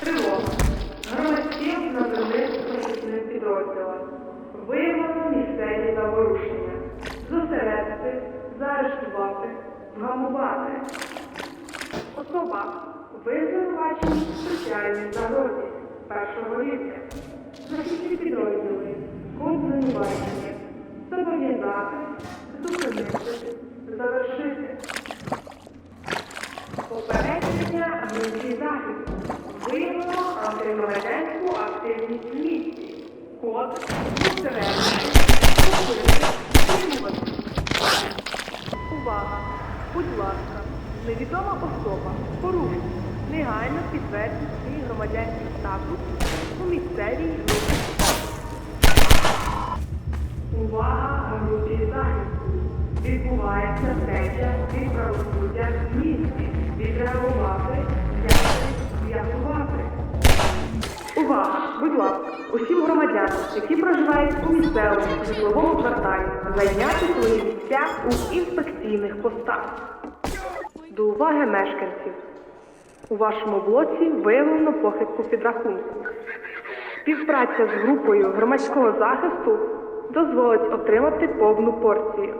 Тривога. Громадським наземним захисним підрозділам. Виявлено місцеві заворушення. Зосередити, заарештувати, вгамувати. Особа. В спеціальній загрозі першого рівня. Захисні підрозділи. Звинувачення. Зобов'язати, зупинити, завершити. Активність в. Код зосередити. Увага! Будь ласка, невідома особа порушить. Негайно підтвердіть свій громадянський статус у місцевій групі. Увага групі захисту. Відбувається втеча Увага! Будь ласка, усім громадянам, які проживають у місцевому житловому кварталі, зайняти свої місця у інспекційних постах. До уваги мешканців. У вашому блоці виявлено похибку підрахунку. Співпраця з групою громадського захисту дозволить отримати повну порцію.